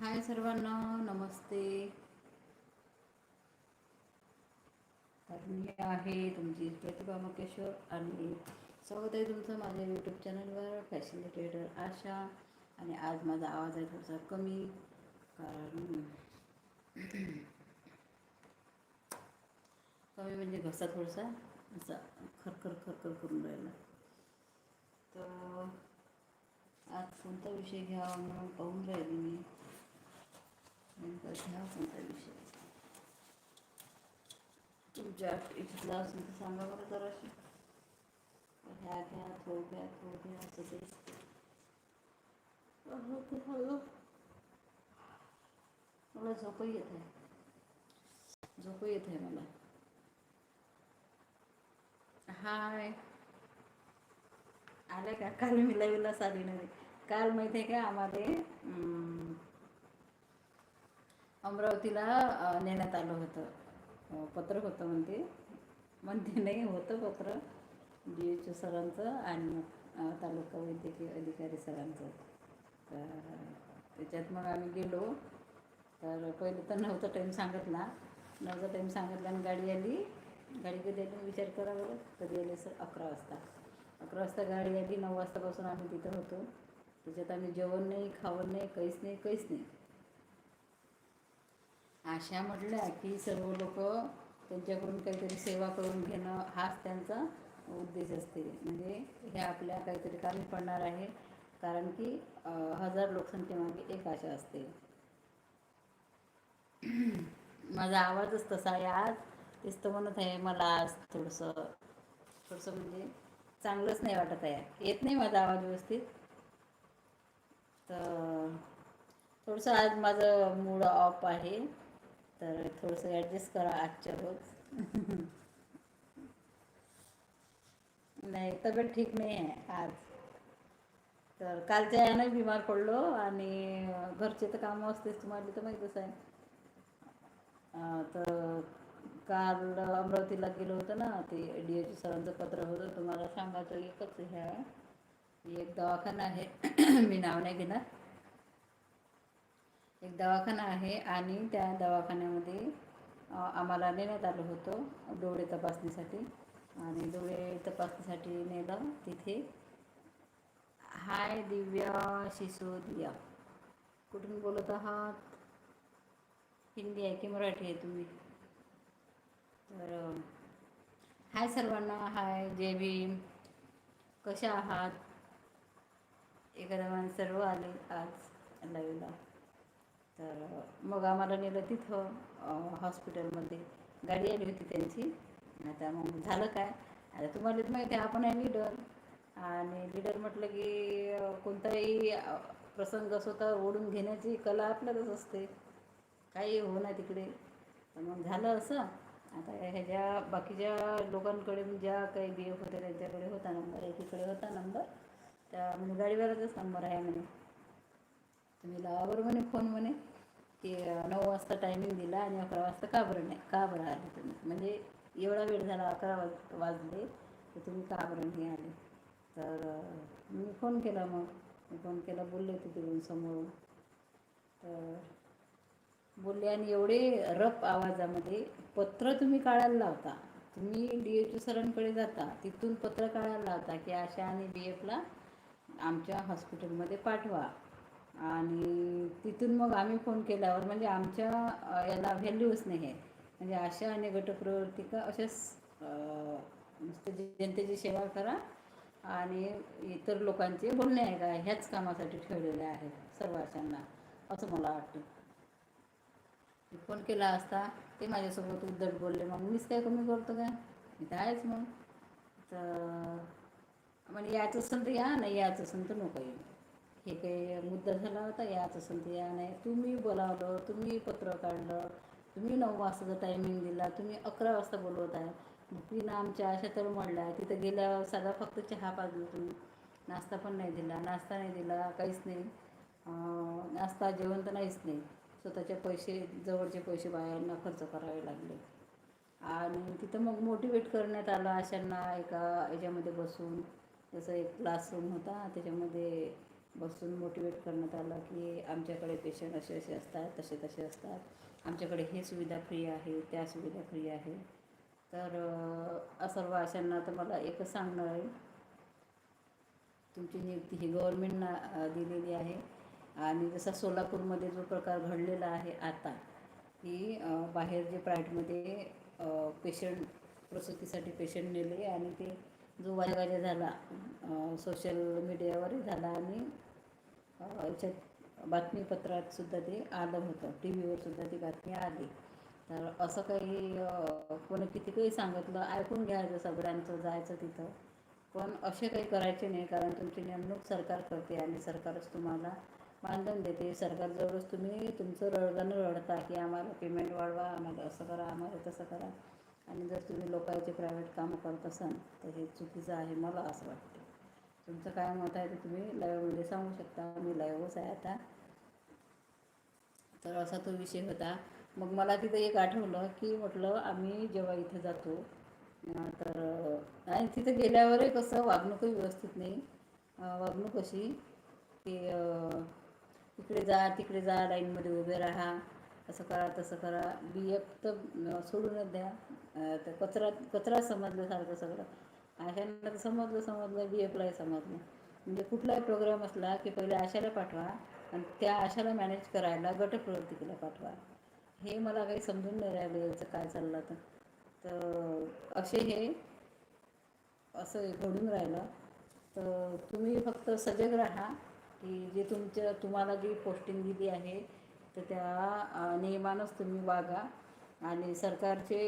हाय सर्वांना नमस्ते. तर मी आहे तुमची प्रतिभा मुकेश्वर आणि स्वागत आहे तुमचं माझ्या यूट्यूब चॅनलवर फॅसिलिटेटर आशा. आणि आज माझा आवाज आहे थोडासा कमी कारण कमी म्हणजे घसा थोडासा असा खरखर खरखर करून राहिला. तर आज कोणता विषय घ्यावा म्हणून पाहून राहिली मी. नेमका घ्या कोणता विषय तुमच्या इथला असेल तर सांगा बरं जराशी ह्या घ्या तो घ्या तो घ्या असं ते अहो, ते हळू. मला झोप येत आहे झोप येत आहे मला हाय आले का काल मी लाईव्हलाच आली नाही काल माहिती आहे का आम्हाला अमरावतीला नेण्यात आलं होतं. पत्र होतं म्हणते. म्हणते नाही होतं पत्र. डी एच ओ सरांचं आणि तालुका वैद्यकीय अधिकारी सरांचं. तर त्याच्यात मग आम्ही गेलो. तर पहिलं तर नव्हता टाईम सांगितला. नव्हता टाईम सांगितला आणि गाडी आली. गाडी कधी आली विचार करा बरं. कधी आली सर अकरा वाजता. अकरा वाजता गाडी आली. नऊ वाजतापासून आम्ही तिथं होतो. त्याच्यात आम्ही जेवण नाही खावण नाही काहीच नाही काहीच नाही. आशा म्हटल्या की सर्व लोक त्यांच्याकडून काहीतरी सेवा करून घेणं हाच त्यांचा उद्देश असते. म्हणजे हे आपल्या काहीतरी कामी पडणार आहे. कारण की हजार लोकसंख्येमागे एक आशा असते. माझा आवाजच तसा आहे आज. तेच तर म्हणत आहे मला आज थोडंसं थोडंसं म्हणजे चांगलंच नाही वाटत आहे. येत नाही माझा आवाज व्यवस्थित. तर थोडंसं आज माझं मूड ऑफ आहे. तर थोडंसं ॲडजस्ट करा आजच्या रोज नाही तब्येत ठीक नाही आहे आज. तर कालच्या यानं बिमार पडलो आणि घरचे तर कामं असतेच तुम्हाला तर माहीतच आहे. तर काल अमरावतीला गेलो होतं ना ते डी एच सरांचं पत्र होतं तुम्हाला सांगायचं एकच हे आहे एक दवाखाना आहे. मी नाव नाही घेणार. एक दवाखाना आहे आणि त्या दवाखान्यामध्ये आम्हाला नेण्यात आलं होतं डोळे तपासणीसाठी. आणि डोळे तपासणीसाठी नेलं. तिथे हाय दिव्या सिसोदिया कुठून बोलत आहात? हिंदी आहे की मराठी आहे तुम्ही? तर हाय सर्वांना. हाय जय भीम. कशा आहात? एखाद्या सर्व आले आज लाईव्हला तर मग आम्हाला नेलं तिथं हॉस्पिटलमध्ये. गाडी आली होती त्यांची. आता मग झालं काय? आता तुम्हालाच माहिती आहे आपण आहे लिडर. आणि लिडर म्हटलं की कोणताही प्रसंग असो तर ओढून घेण्याची कला आपल्यातच असते. काही हो ना तिकडे. तर मग झालं असं. आता ह्याच्या बाकीच्या लोकांकडे म्हणजे ज्या काही बी एफ होत्या त्यांच्याकडे होता नंबर एकीकडे होता नंबर. त्या म्हणजे गाडीवाल्याचाच नंबर आहे म्हणे. तुम्ही लावावर म्हणे फोन म्हणे की नऊ वाजता टायमिंग दिला आणि अकरा वाजता का बरं नाही का बरं आले तुम्ही? म्हणजे एवढा वेळ झाला अकरा वाज वाजले तर तुम्ही का बरं नाही आले? तर मी फोन केला मग. मी फोन केला बोलले होते तिकडून समोरून. तर बोलले आणि एवढे रफ आवाजामध्ये पत्र तुम्ही काढायला लावता. तुम्ही डी एच ओ सरांकडे जाता तिथून पत्र काढायला लावता की आशा आणि बी एफला आमच्या हॉस्पिटलमध्ये पाठवा. आणि तिथून मग आम्ही फोन केल्यावर म्हणजे आमच्या याला व्हॅल्यूच नाही आहे म्हणजे आशा आणि गटप्रवर्तिका असेच जनतेची सेवा करा आणि इतर लोकांचे बोलणे आहे का? ह्याच कामासाठी ठेवलेले आहेत सर्व अशांना असं मला वाटतं. फोन केला असता ते माझ्यासोबत उद्धट बोलले मग मीच काय कमी करतो काय? मी तर आहेच मग. तर म्हणजे यायचं असेल तर या नाही यायचं असेल तर नको येईल हे काही मुद्दा झाला होता याच असेल ते या नाही. तुम्ही बोलावलं तुम्ही पत्र काढलं तुम्ही नऊ वाजताचा टायमिंग दिला तुम्ही अकरा वाजता बोलवत आहे. तिनं आमच्या अशा तर म्हणल्या तिथं गेल्यावर साधा फक्त चहा पाजलं तुम्ही. नाश्ता पण नाही दिला नाश्ता नाही दिला काहीच नाही. नाश्ता जेवण तर नाहीच नाही. स्वतःचे पैसे जवळचे पैसे बायांना खर्च करावे लागले. आणि तिथं मग मोटिवेट करण्यात आलं अशांना एका याच्यामध्ये बसून. जसं एक क्लासरूम होता त्याच्यामध्ये बसून मोटिवेट करण्यात आलं की आमच्याकडे पेशंट असे असे असतात तसे तसे असतात. आमच्याकडे हे सुविधा फ्री आहे त्या सुविधा फ्री आहे. तर सर्व अशांना तर मला एकच सांगणं आहे. तुमची नियुक्ती ही गव्हर्मेंटनं दिलेली आहे. आणि जसा सोलापूरमध्ये जो प्रकार घडलेला आहे आता की बाहेर जे प्रायव्हेटमध्ये पेशंट प्रसूतीसाठी पेशंट नेले आणि ते जो वाजवाजा झाला सोशल मीडियावरही झाला आणि याच्यात बातमीपत्रात सुद्धा ते आलं होतं. टी व्हीवर सुद्धा ती बातमी आली. तर असं काही कोणी किती काही सांगितलं ऐकून घ्यायचं सगळ्यांचं जायचं तिथं. पण असे काही करायचे नाही कारण तुमची नेमणूक सरकार करते आणि सरकारच तुम्हाला मानधन देते. सरकारजवळच तुम्ही तुमचं रडगाणं रडता की आम्हाला पेमेंट वाढवा आम्हाला असं करा आम्हाला तसं करा. आणि जर तुम्ही लोकांचे प्रायव्हेट कामं करत असाल तर हे चुकीचं आहे मला असं वाटते. तुमचं काय मत आहे ते तुम्ही लाईव्हमध्ये सांगू शकता. मी लाईव्हच आहे आता. तर असा तो विषय होता. मग मला तिथं एक आठवलं की म्हटलं आम्ही जेव्हा इथं जातो तर आणि तिथं गेल्यावरही कसं वागणूकही व्यवस्थित नाही. वागणूक अशी की इकडे जा तिकडे जा लाईनमध्ये उभे राहा. असं करा तसं करा. बी एफ तर सोडूनच द्या. तर कचरा कचरा समजल्यासारखं सगळं. आशांना तर समजलं समजलं बी एफलाही समजलं म्हणजे कुठलाही प्रोग्राम असला की पहिले आशाला पाठवा आणि त्या आशाला मॅनेज करायला गटप्रवर्तिकेला पाठवा. हे मला काही समजून नाही राहिलं याचं काय चाललं तर. तर असे हे असं घडून राहिलं. तर तुम्ही फक्त सजग राहा की जे तुमच्या तुम्हाला जी पोस्टिंग दिली आहे तर त्या नियमानंच तुम्ही वागा. आणि सरकारचे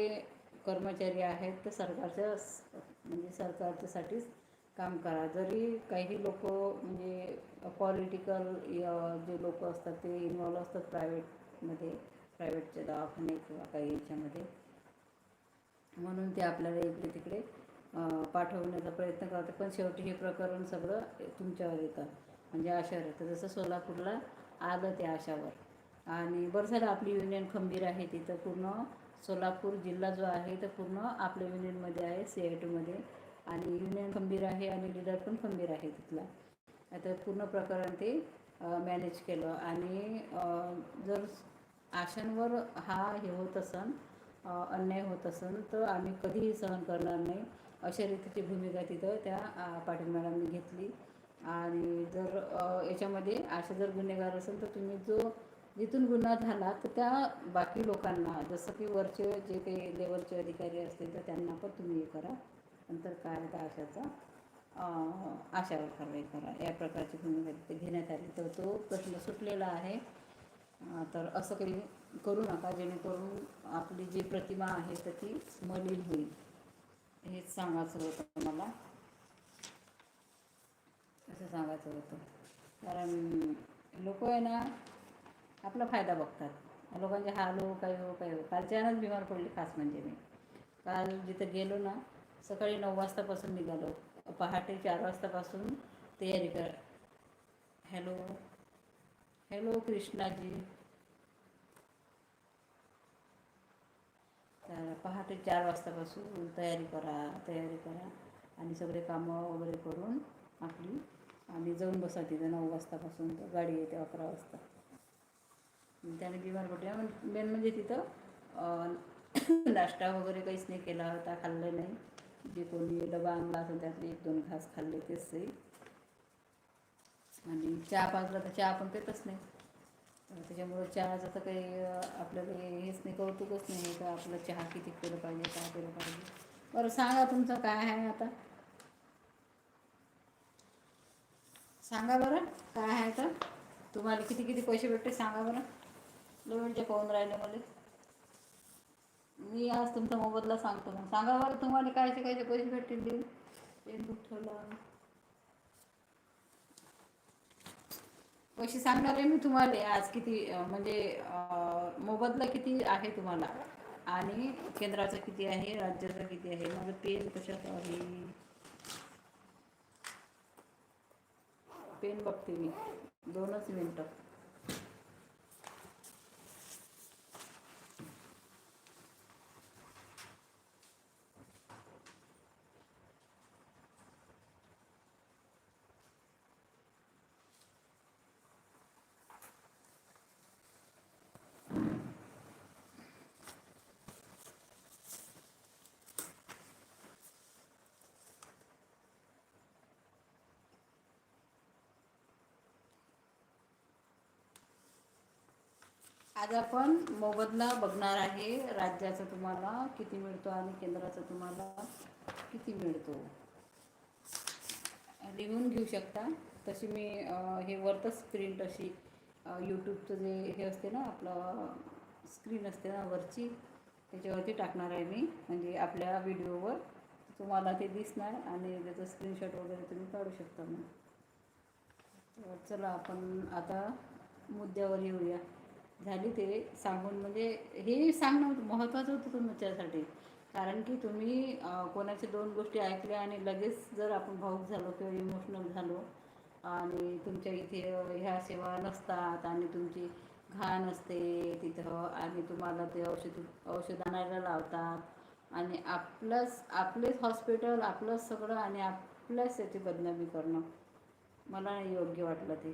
कर्मचारी आहेत तर सरकारच्या म्हणजे सरकारच्यासाठीच काम करा. जरी काही लोक म्हणजे पॉलिटिकल जे लोक असतात ते इन्वॉल्व असतात प्रायव्हेटमध्ये प्रायव्हेटचे दवाखाने किंवा काही याच्यामध्ये. म्हणून ते आपल्याला इकडे तिकडे पाठवण्याचा प्रयत्न करतात. पण शेवटी हे प्रकरण सगळं तुमच्यावर येतं. म्हणजे आशावर येतं जसं सोलापूरला आलं ते आशावर. आणि बरं झालं आपली युनियन खंबीर आहे तिथं पूर्ण. सोलापूर जिल्हा जो आहे तर पूर्ण आपल्या युनियनमध्ये आहे सी आय टूमध्ये आणि युनियन खंबीर आहे आणि लिडर पण खंबीर आहे तिथला. आता पूर्ण प्रकरण ते मॅनेज केलं. आणि जर आशांवर हा हे होत असन अन्याय होत असेल तर आम्ही कधीही सहन करणार नाही. अशा रीतीची भूमिका तिथं त्या पाटील मॅडमने घेतली. आणि जर याच्यामध्ये आशा जर गुन्हेगार असेल तर तुम्ही जो जिथून गुन्हा झाला तर त्या बाकी लोकांना जसं की वरचे जे काही लेवलचे अधिकारी असतील तर त्यांना पण तुम्ही हे करा. नंतर काय त्या आशाचा आशावर कारवाई करा. या प्रकारची भूमिका तिथे घेण्यात आली तर तो प्रश्न सुटलेला आहे. तर असं काही करू नका जेणेकरून आपली जी प्रतिमा आहे तर ती मलिन होईल. हेच सांगायचं होतं मला. असं सांगायचं होतं. कारण लोक आहे ना आपला फायदा बघतात. लोकांचे हाल हो काही हो काही हो कालच्यानंच बिमार पडली खास म्हणजे मी. काल जिथं गेलो ना सकाळी नऊ वाजतापासून निघालो. पहाटे चार वाजतापासून तयारी कर हॅलो हॅलो कृष्णाजी. तर पहाटे चार वाजतापासून तयारी करा तयारी करा. आणि सगळे कामं वगैरे करून आपली आम्ही जाऊन बसा तिथं नऊ वाजतापासून. गाडी येते अकरा वाजता. त्याने बिमार पडल्या मेन म्हणजे तिथं नाश्ता वगैरे काहीच नाही केला होता खाल्लं नाही. जे कोणी डबा आणला असेल त्यातले एक दोन घास खाल्ले तेच सही आणि चहा पाजला तर चहा पण पेतच नाही. त्याच्यामुळं चहाचं तर काही आपल्याला हेच नाही कौतुकच नाही का आपलं चहा किती केलं पाहिजे काय केलं पाहिजे. बरं सांगा तुमचं काय आहे आता? सांगा बरं काय आहे तर तुम्हाला किती किती पैसे भेटते सांगा बरं. लोणचे पाहून राहिले मला. मी आज तुमचा मोबदला सांगतो मग. सांगा बरं तुम्हाला कायचे कायचे पैसे भेटतील देऊन पेन बुक ठेवला. पैसे सांगणार आहे मी तुम्हाला. आज किती म्हणजे मोबदला किती आहे तुम्हाला? आणि केंद्राचं किती आहे? राज्याचं किती आहे? माझं पेन कशात आहे? पेन बघते मी. दोनच मिनटं. आज आपण मोबदला बघणार आहे. राज्याचा तुम्हाला किती मिळतो आणि केंद्राचा तुम्हाला किती मिळतो? लिहून घेऊ शकता. तशी मी हे वरतच प्रिंट अशी यूट्यूबचं जे हे असते ना आपलं स्क्रीन असते ना वरची त्याच्यावरती टाकणार आहे मी. म्हणजे आपल्या व्हिडिओवर तुम्हाला ते दिसणार आणि त्याचं स्क्रीनशॉट वगैरे तुम्ही काढू शकता मग. चला आपण आता मुद्द्यावर येऊया. झाली ते सांगून. म्हणजे हे सांगणं महत्त्वाचं होतं तुमच्यासाठी. कारण की तुम्ही कोणाच्या दोन गोष्टी ऐकल्या आणि लगेच जर आपण भाऊक झालो किंवा इमोशनल झालो आणि तुमच्या इथे ह्या सेवा नसतात आणि तुमची घाण असते तिथं आणि तुम्हाला ते औषध औषध आणायला लावतात आणि आपलंच आपलेच हॉस्पिटल आपलंच सगळं आणि आपल्याच याची बदनामी करणं. मला योग्य वाटलं ते.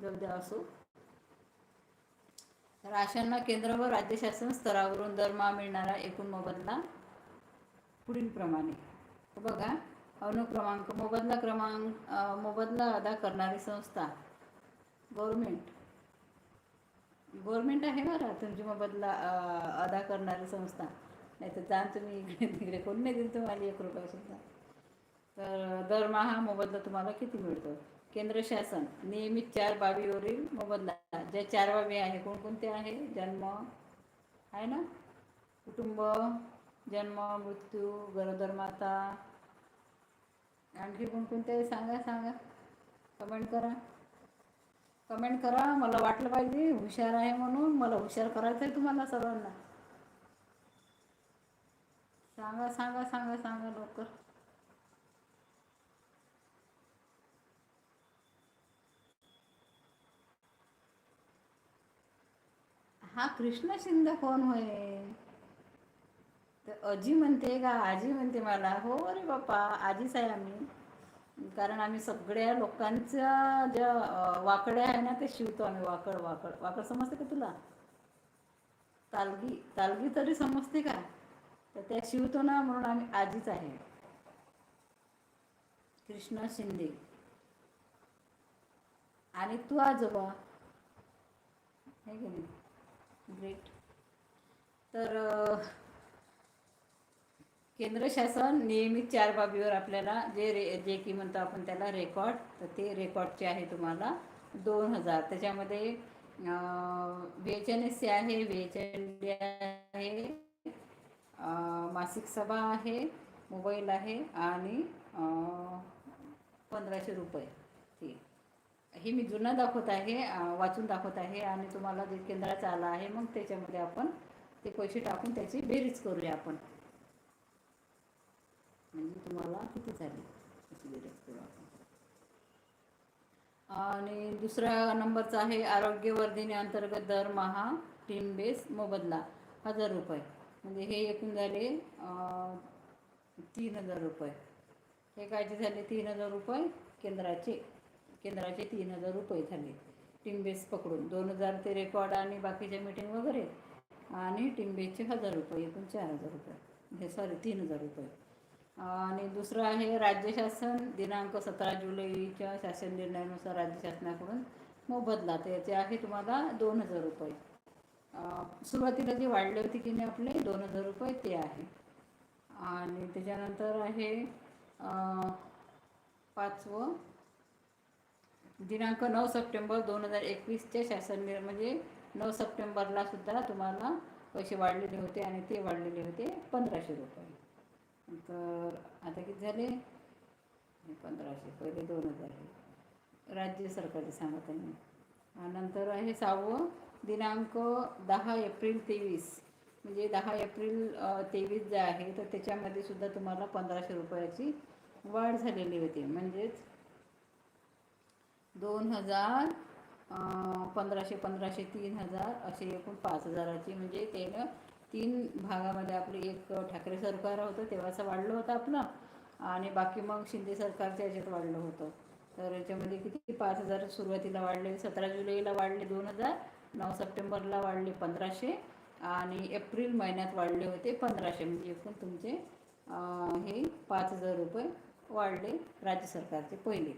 जाऊ द्या असो. राशांना केंद्र व राज्य शासन स्तरावरून दरमहा मिळणारा एकूण मोबदला पुढीलप्रमाणे बघा अनुक्रमांक मोबदला क्रमांक मोबदला अदा करणारी संस्था गव्हर्मेंट गव्हर्मेंट आहे बरं तुमची मोबदला अदा करणारी संस्था. नाही तर जाण तुम्ही इकडे तिकडे कोण नाही देईल तुम्हाला एक रुपयासुद्धा. तर दरमहा मोबदला तुम्हाला किती मिळतो? केंद्र शासन नियमित चार बाबीवरील मोबदला. ज्या चार बाबी आहे कोणकोणते आहे जन्म आहे ना? कुटुंब जन्म मृत्यू गरोदर माता. आणखी कोणकोणते सांगा सांगा. कमेंट करा. कमेंट करा. मला वाटलं पाहिजे हुशार आहे म्हणून. मला हुशार करायचं आहे तुम्हाला सर्वांना. सांगा सांगा सांगा सांगा लवकर हा कृष्ण शिंदे कोण होय? तर अजी म्हणते का आजी म्हणते मला हो रे बापा आजीच आहे आम्ही. कारण आम्ही सगळ्या लोकांच्या ज्या वाकड्या आहे ना ते शिवतो आम्ही वाकड वाकड. वाकड समजते का तुला? तालगी तालगी तरी समजते का? तर त्या शिवतो ना म्हणून आम्ही आजीच आहे. कृष्णा शिंदे. आणि तू आजोबा. हे की नाही? ग्रेट तर केंद्र शासन नियमित चार बाबीवर आपल्याला जे रे जे की म्हणतो आपण त्याला रेकॉर्ड तर ते रेकॉर्डचे आहे तुम्हाला दोन हजार. त्याच्यामध्ये V H N S C आहे व्ही एच एन डी आहे मासिक सभा आहे मोबाईल आहे आणि पंधराशे रुपये. हे मी जुनं दाखवत आहे वाचून दाखवत आहे आणि तुम्हाला जे केंद्राचा आला आहे मग त्याच्यामध्ये आपण ते पैसे टाकून त्याची बेरीज करूया आपण. म्हणजे तुम्हाला किती झाली? त्याची बेरीज करू आपण. आणि दुसरा नंबरचा आहे आरोग्यवर्धिनी अंतर्गत दरमहा टीम बेस मोबदला हजार रुपये. म्हणजे हे एकूण झाले तीन हजार रुपये. हे कायचे झाले? तीन हजार रुपये केंद्राचे. केंद्राचे तीन हजार रुपये झाले. टीम बेस पकडून दोन हजार ते रेकॉर्ड आणि बाकीच्या मीटिंग वगैरे. आणि टीम बेसचे हजार रुपये एकूण चार हजार रुपये. हे सॉरी तीन हजार रुपये. आणि दुसरं आहे राज्य शासन दिनांक सतरा जुलैच्या शासन निर्णयानुसार राज्य शासनाकडून मोबदला. त्याचे आहे तुम्हाला दोन हजार रुपये. सुरुवातीला जे वाढले होते की नाही आपले दोन हजार रुपये ते आहे. आणि त्याच्यानंतर आहे पाचवं दिनांक नऊ सप्टेंबर दोन हजार एकवीसच्या शासन निर म्हणजे नऊ सप्टेंबरला सुद्धा तुम्हाला पैसे वाढलेले होते आणि ते वाढलेले होते पंधराशे रुपये. तर आता किती झाले? पंधराशे पहिले दोन हजार. राज्य सरकारचे सांगत आहे मी. नंतर आहे सहावं दिनांक दहा एप्रिल तेवीस. म्हणजे दहा एप्रिल तेवीस जे आहे तर त्याच्यामध्ये सुद्धा तुम्हाला पंधराशे रुपयाची वाढ झालेली होती. म्हणजेच दोन हजार पंधराशे पंधराशे तीन हजार असे एकूण पाच हजाराची म्हणजे त्यानं तीन भागामध्ये आपली एक ठाकरे सरकार होतं तेव्हाचं वाढलं होतं आपलं. आणि बाकी मग शिंदे सरकारच्या याच्यात वाढलं होतं. तर याच्यामध्ये किती? पाच हजार सुरुवातीला वाढले सतरा जुलैला वाढले दोन हजार नऊ सप्टेंबरला वाढले पंधराशे आणि एप्रिल महिन्यात वाढले होते पंधराशे. म्हणजे एकूण तुमचे हे पाच हजार रुपये वाढले राज्य सरकारचे पहिले.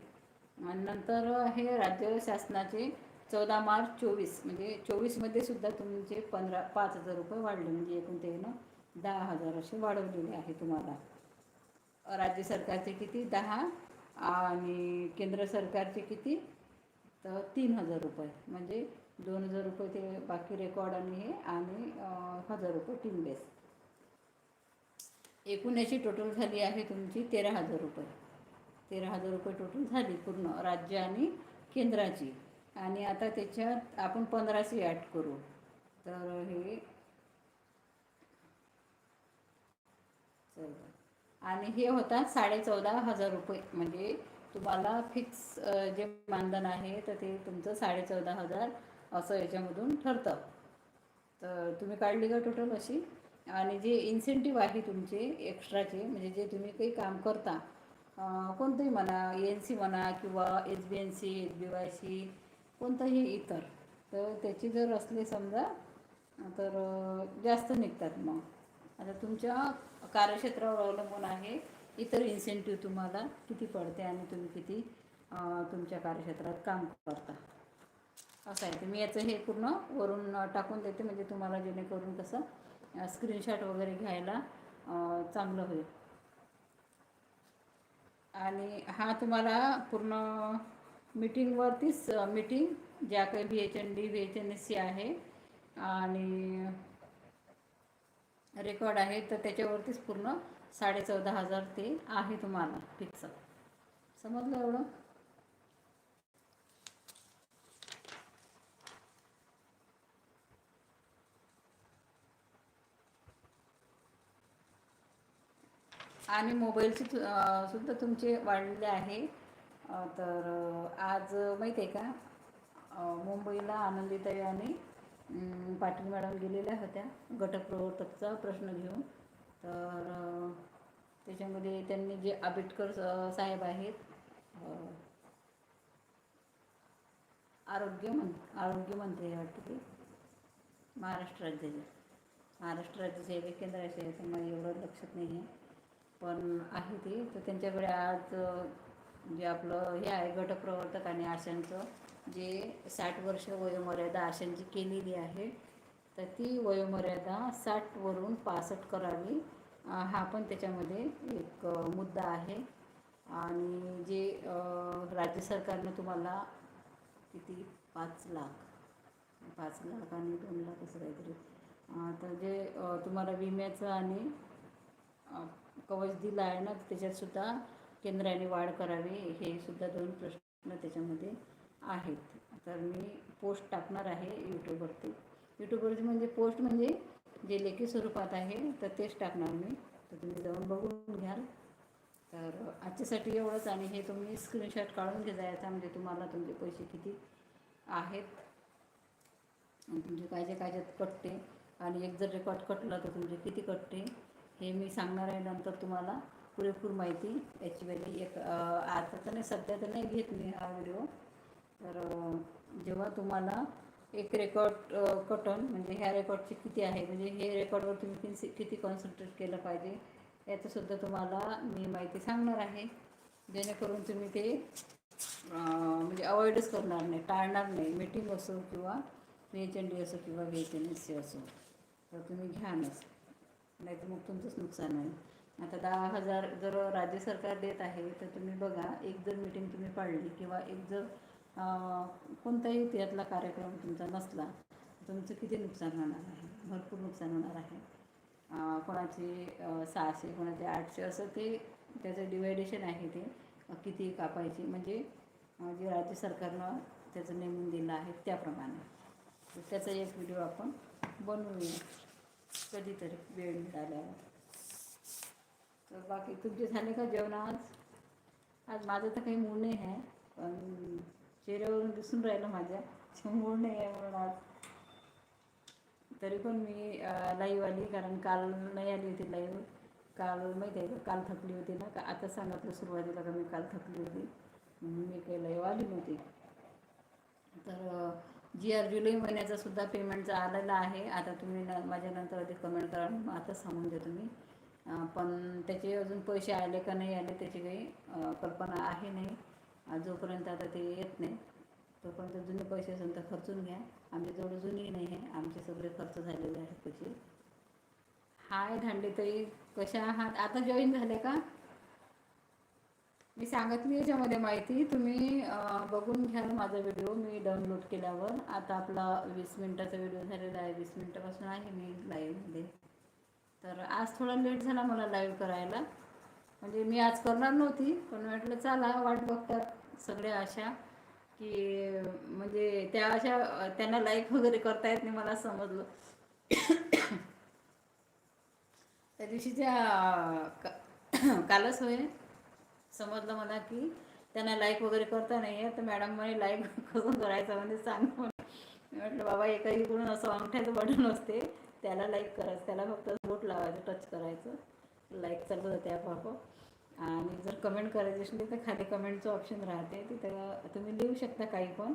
आणि नंतर हे राज्य शासनाचे चौदा मार्च चोवीस म्हणजे चोवीसमध्ये सुद्धा तुमचे पंधरा पाच हजार रुपये वाढले म्हणजे एकूण ते ना दहा हजार असे वाढवलेले आहे तुम्हाला. राज्य सरकारचे किती? दहा आणि केंद्र सरकारचे किती? तर तीन हजार रुपये म्हणजे दोन हजार रुपये ते बाकी रेकॉर्ड आणि हे आणि हजार रुपये टीम बेस एकूण याची टोटल झाली आहे तुमची तेरा हजार रुपये. तेरा हजार रुपये टोटल झाली पूर्ण राज्य आणि केंद्राची. आणि आता त्याच्यात आपण पंधराशे ॲड करू. तर हे चौदा. आणि हे होतात साडे चौदा हजार रुपये. म्हणजे तुम्हाला फिक्स जे मानधन आहे तर ते तुमचं साडे चौदा हजार असं याच्यामधून ठरतं. तर तुम्ही काढली का टोटल अशी? आणि जे इन्सेंटिव्ह आहे तुमचे एक्स्ट्राचे म्हणजे जे तुम्ही काही काम करता कोणतंही म्हणा एन सी म्हणा किंवा H B N C H B Y C कोणतंही इतर तर त्याची जर असली समजा तर जास्त निघतात मग. आता तुमच्या कार्यक्षेत्रावर अवलंबून आहे इतर इन्सेंटिव्ह तुम्हाला किती पडते आणि तुम्ही किती तुमच्या कार्यक्षेत्रात काम करता? असं आहे. तर मी याचं हे पूर्ण वरून टाकून देते म्हणजे तुम्हाला जेणेकरून कसं स्क्रीनशॉट वगैरे घ्यायला चांगलं होईल. आणि हा तुम्हाला पूर्ण मीटिंगवरतीच मीटिंग ज्या काही V H N D V H N S C आहे आणि रेकॉर्ड आहे तर त्याच्यावरतीच पूर्ण साडे चौदा हजार ते आहे तुम्हाला फिक्स. समजलं एवढं? आणि मोबाईलची सुद्धा तुमचे वाढले आहे. तर आज माहीत आहे का? मुंबईला आनंदीताई आणि पाटील मॅडम गेलेल्या होत्या गटप्रवर्तकचा प्रश्न घेऊन. तर त्याच्यामध्ये त्यांनी जे आंबेडकर साहेब आहेत अं, आरोग्य मं आरोग्यमंत्री आहे वाटतं ते. महाराष्ट्र राज्याचे. महाराष्ट्र राज्याचे सेवा केंद्राचे आहे तर एवढं लक्षात नाही आहे. पण आहे ती. तर त्यांच्याकडे आज जे आपलं हे आहे गटप्रवर्तक आणि आशांचं जे साठ वर्ष वयोमर्यादा आशांची केलेली आहे तर ती वयोमर्यादा साठवरून पासष्ट करावी. हा पण त्याच्यामध्ये एक मुद्दा आहे. आणि जे राज्य सरकारनं तुम्हाला किती? पाच लाख. पाच लाख आणि दोन लाख असं काहीतरी. तर जे तुम्हाला विम्याचं आणि कवच दिला आहे ना त्याच्यातसुद्धा केंद्राने वाढ करावी हे सुद्धा दोन प्रश्न त्याच्यामध्ये आहेत. तर मी पोस्ट टाकणार आहे यूट्यूबवरती यूट्यूबवरती म्हणजे पोस्ट म्हणजे जे लेखी स्वरूपात आहे तर तेच टाकणार मी. तर तुम्ही जाऊन बघून घ्याल. तर आजच्यासाठी एवढंच आणि हे तुम्ही स्क्रीनशॉट काढून घेता जायचा म्हणजे तुम्हाला तुमचे पैसे किती आहेत. आणि तुमचे कायचे कायच्यात कटते. आणि एक जर रेकॉर्ड कटला तर तुमचे किती कटते. हे मी सांगणार आहे नंतर तुम्हाला पुरेपूर माहिती. याची वेळी एक आता तर नाही सध्या तर नाही घेत मी हा व्हिडिओ. तर जेव्हा तुम्हाला एक रेकॉर्ड कटन म्हणजे ह्या रेकॉर्डचे किती आहे म्हणजे हे रेकॉर्डवर तुम्ही किती किती कॉन्सन्ट्रेट केलं पाहिजे याचंसुद्धा तुम्हाला मी माहिती सांगणार आहे. जेणेकरून तुम्ही ते म्हणजे अवॉइडच करणार नाही टाळणार नाही मीटिंग असो किंवा पी एच एन डी असो किंवा V H N S C असो. तर तुम्ही घ्यानच नाही तर मग तुमचंच नुकसान होईल. आता दहा हजार जर राज्य सरकार देत आहे तर तुम्ही बघा एक जर मीटिंग तुम्ही पाळली किंवा एक जर कोणताही त्यातला कार्यक्रम तुमचा नसला तुमचं किती नुकसान होणार आहे? भरपूर नुकसान होणार आहे. कोणाचे सहाशे कोणाचे आठशे असं ते त्याचं डिवायडेशन आहे ते किती कापायचे म्हणजे जे राज्य सरकारनं त्याचं नेमून दिलं आहे त्याप्रमाणे. त्याचा एक व्हिडिओ आपण बनवूया. कधीतरी वेळ मिळाल्यावर तर बाकी तुमचे झाले का जेवण आज? आज माझं तर काही मूड नाही आहे पण चेहऱ्यावरून दिसून राहिलं माझ्या. मूड नाही आहे म्हणून आज. तरी पण मी लाईव्ह आली कारण काल नाही आली होती लाईव्ह काल माहिती आहे का? काल थकली होती ना? का आता सांगितलं सुरुवातीला का मी काल थकली होती? म्हणून मी काही लाईव्ह आली नव्हती. तर जी आर जुलै महिन्याचा सुद्धा पेमेंटचा आलेला आहे. आता तुम्ही न माझ्यानंतर कमेंट करा मग आता सांगून देतो मी. पण त्याचे अजून पैसे आले का नाही आले त्याची काही कल्पना आहे नाही. जोपर्यंत आता ते येत नाही तोपर्यंत जुने पैसे असेल तर खर्चून घ्या. आमच्याजवळ जुनी नाही आहे आमचे सगळे खर्च झालेले आहेत पैसे हाय धांडेताई कशा आहात? आता जॉईन झाले का? मी सांगितली याच्यामध्ये माहिती. तुम्ही बघून घ्याल माझा व्हिडिओ. मी डाउनलोड केल्यावर. आता आपला वीस मिनटाचा व्हिडिओ झालेला आहे. वीस मिनटापासून आहे मी लाईव्हमध्ये तर आज थोडा लेट झाला मला लाईव्ह करायला. म्हणजे मी आज करणार नव्हती पण म्हटलं चला वाट बघतात सगळ्या अशा की म्हणजे त्या अशा त्यांना लाईक वगैरे करता येत नाही मला समजलं. त्या दिवशीच्या का- कालच होय. समजलं मला की त्यांना लाईक वगैरे करता नाही आहे तर मॅडम म्हणे लाईक करून करायचं म्हणजे सांग म्हटलं बाबा एकाही करून असं अंगठ्याचं बटन असते. त्याला लाईक करायचं. त्याला फक्त बोट लावायचं टच करायचं. लाईक चालू होते आपोआप आणि जर कमेंट करायची असली तर खाली कमेंटचं ऑप्शन राहते. तिथं तुम्ही लिहू शकता काही पण.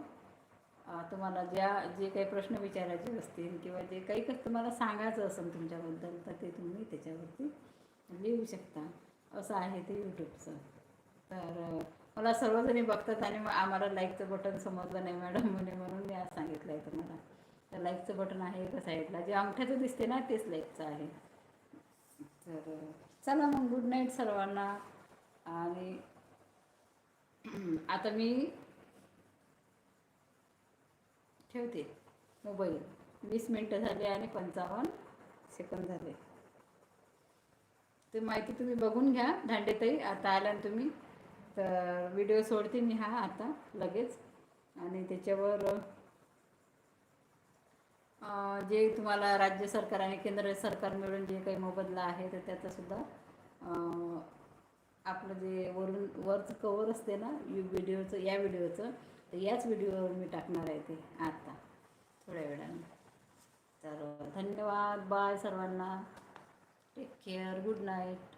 तुम्हाला ज्या जे काही प्रश्न विचारायचे असतील किंवा जे काही काही तुम्हाला सांगायचं असेल तुमच्याबद्दल तर ते तुम्ही त्याच्यावरती लिहू शकता. असं आहे ते यूट्यूबचं तर मला सर्वजणी बघतात आणि मग आम्हाला लाईकचं बटन समजलं नाही मॅडम म्हणे म्हणून मी आज सांगितलं आहे तुम्हाला तर लाईकचं बटन आहे एका साईडला जे अंगठ्याचं दिसते ना तेच लाईकचं आहे. तर चला मग गुड नाईट सर्वांना. आणि आता मी ठेवते मोबाईल वीस मिनटं झाले आणि पंचावन्न सेकंद झाले. ते माहिती तुम्ही बघून घ्या. दांडेताई आता आल्या ना तुम्ही तर व्हिडिओ सोडते मी हा आता लगेच. आणि त्याच्यावर जे तुम्हाला राज्य सरकार आणि केंद्र सरकार मिळून जे काही मोबदला आहे तर त्याचासुद्धा आपलं जे वरून वरचं कवर असते ना यू व्हिडिओचं या व्हिडिओचं तर याच व्हिडिओवर मी टाकणार आहे ते आता थोड्या वेळाने. तर धन्यवाद. बाय सर्वांना. Take care good night